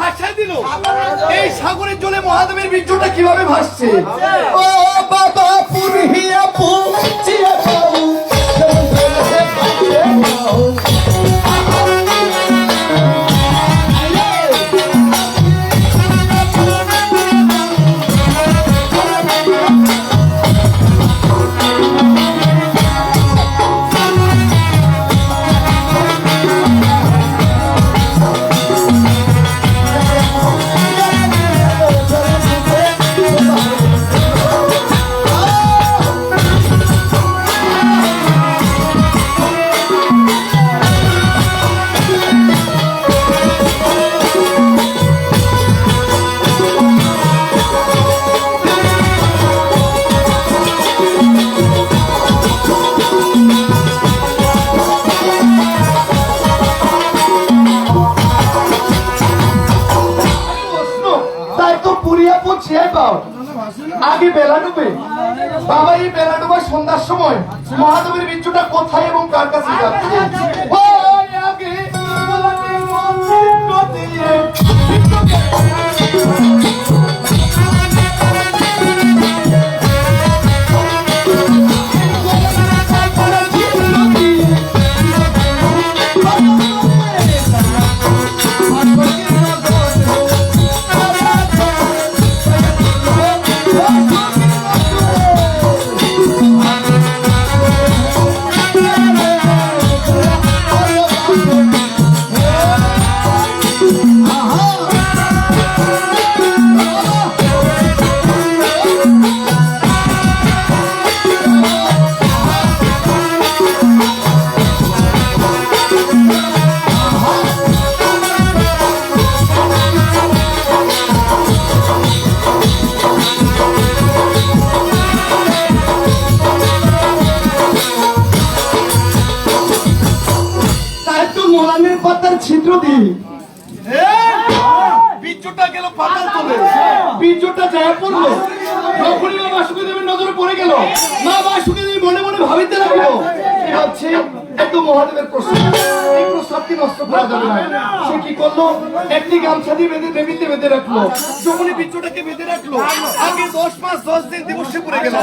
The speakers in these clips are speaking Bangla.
ভাষা দিল। এই সাগরের জলে মহাদেবের বীর্যটা কীভাবে ভাসছে? ও পাও আগে বেলা ডুবে। বাবা এই বেলা ডুবার সন্ধ্যার সময় মহাদেবের বীর্যটা কোথায় এবং কার কাছে যাচ্ছে ছিদ্র দিই বীর্যটা গেল পাতার তলে। বীর্যটা যায় পড়ল। যখনই মা বাসুকে দেবের নজরে পড়ে গেল। মা বাসুকে দেবী মনে মনে ভাবিতে লাগল কি হচ্ছে এত মহাদেবের প্রস্তাব। এই প্রস্তাবকে নষ্ট করা যাবে না। সে কি করল? একটি গামছা দিয়ে বেঁধে দেবীতে বেঁধে রাখল। যখনই বীর্যটাকে বেঁধে রাখল আগে দশ মাস দশ দিন দিবসে পড়ে গেল।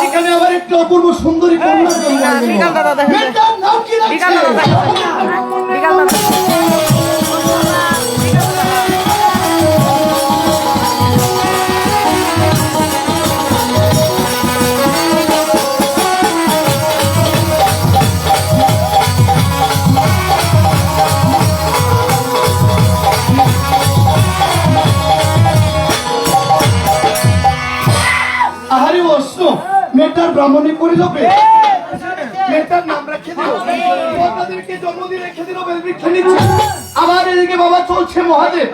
সেখানে আবার একটি অপূর্ব সুন্দরী কন্যা জন্ম নাম কি রাখছে? আহারে মেয়েটার ব্রাহ্মণী করিল পে মেয়েটার নাম রেখে দিল। পদ্মাদেবীকে জন্মদিন রেখে দিল বেলবৃক্ষে নিচ্ছে। আবার এদিকে বাবা চলছে মহাদেব।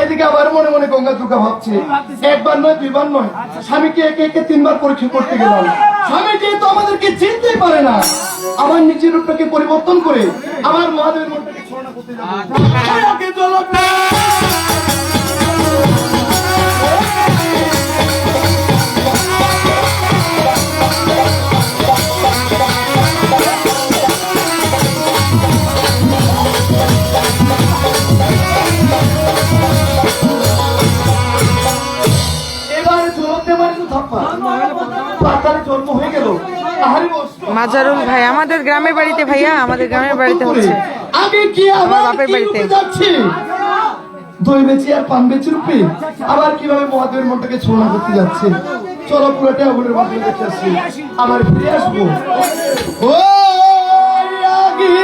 এদিকে আবার মনে মনে গঙ্গা দুর্গা ভাবছে। একবার নয় দুইবার নয়। স্বামীকে একে একে তিনবার পরীক্ষা করতে গেলাম। স্বামী যেহেতু আমাদেরকে চিনতেই পারে না আমার নিজের রূপটাকে পরিবর্তন করে আমার মহাদেবের মনটাকে ছলনা করতে যাব। মাজারুল ভাই আমাদের গ্রামের বাড়িতে ভাইয়া আমাদের গ্রামের বাড়িতে হচ্ছে। আগে কি আমার বাপের বাড়িতে। যাচ্ছি? দই বেচি আর পান বেচি রূপে? আবার কীভাবে মহাদেবের মনটাকে ছোড়া করতে যাচ্ছে? চলো পুরোটা আগুনের মধ্যে দেখে আসি। আবার ফিরে আসব। ও আগে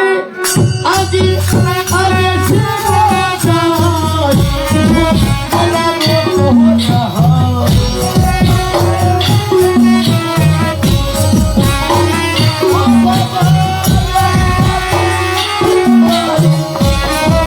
আগে